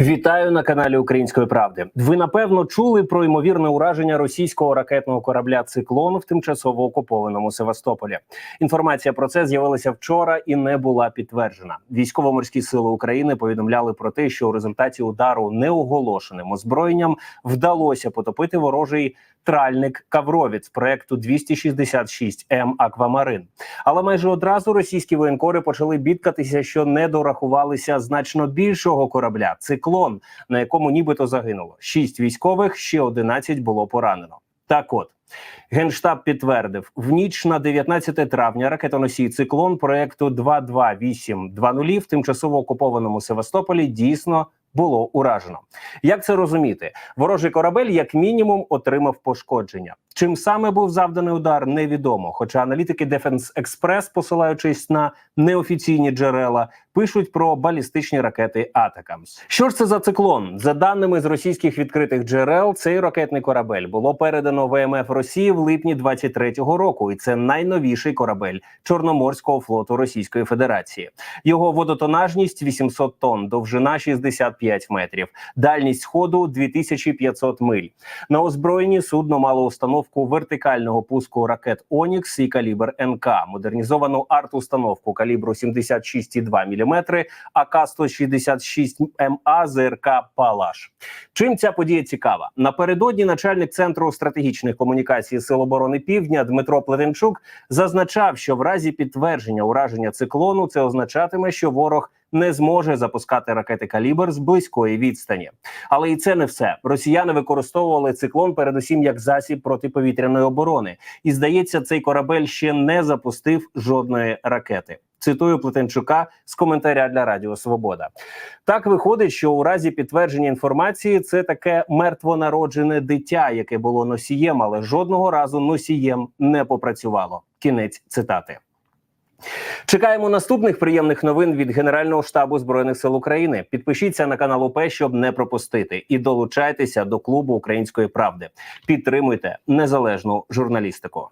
Вітаю на каналі Української правди. Ви напевно чули про ймовірне ураження російського ракетного корабля Циклон в тимчасово окупованому Севастополі. Інформація про це з'явилася вчора і не була підтверджена. Військово-морські сили України повідомляли про те, що у результаті удару неоголошеним озброєнням вдалося потопити ворожий тральник Кавровіць проекту 266 М Аквамарин. Але майже одразу російські воєнкори почали бідкатися, що не дорахувалися значно більшого корабля циклон, на якому нібито загинуло шість військових, ще 11 було поранено. Так от. Генштаб підтвердив в ніч на 19 травня ракетоносій циклон проекту 22820 в тимчасово окупованому Севастополі дійсно було уражено. Як це розуміти? Ворожий корабель, як мінімум, отримав пошкодження. Чим саме був завданий удар, невідомо. Хоча аналітики Defense Express, посилаючись на неофіційні джерела, пишуть про балістичні ракети Атакамс. Що ж це за циклон? За даними з російських відкритих джерел, цей ракетний корабель було передано ВМФ Росії в липні 23-го року, і це найновіший корабель Чорноморського флоту Російської Федерації. Його водотонажність 800 тонн, довжина 65 метрів, дальність ходу 2500 миль. На озброєнні судно мало установку вертикального пуску ракет Онікс і калібр НК, модернізовану арт-установку калібру 76,2 мм, АК-166 МА ЗРК Палаш. Чим ця подія цікава? Напередодні начальник центру стратегічних комунікацій Сил оборони Півдня Дмитро Плетенчук зазначав, що в разі підтвердження ураження циклону це означатиме, що ворог не зможе запускати ракети калібр з близької відстані. Але і це не все. Росіяни використовували циклон передусім як засіб протиповітряної оборони, і здається, цей корабель ще не запустив жодної ракети. Цитую Плетенчука з коментаря для Радіо Свобода. Так виходить, що у разі підтвердження інформації це таке мертвонароджене дитя, яке було носієм, але жодного разу носієм не попрацювало. Кінець цитати. Чекаємо наступних приємних новин від Генерального штабу збройних сил України. Підпишіться на канал УП, щоб не пропустити, і долучайтеся до клубу української правди. Підтримуйте незалежну журналістику.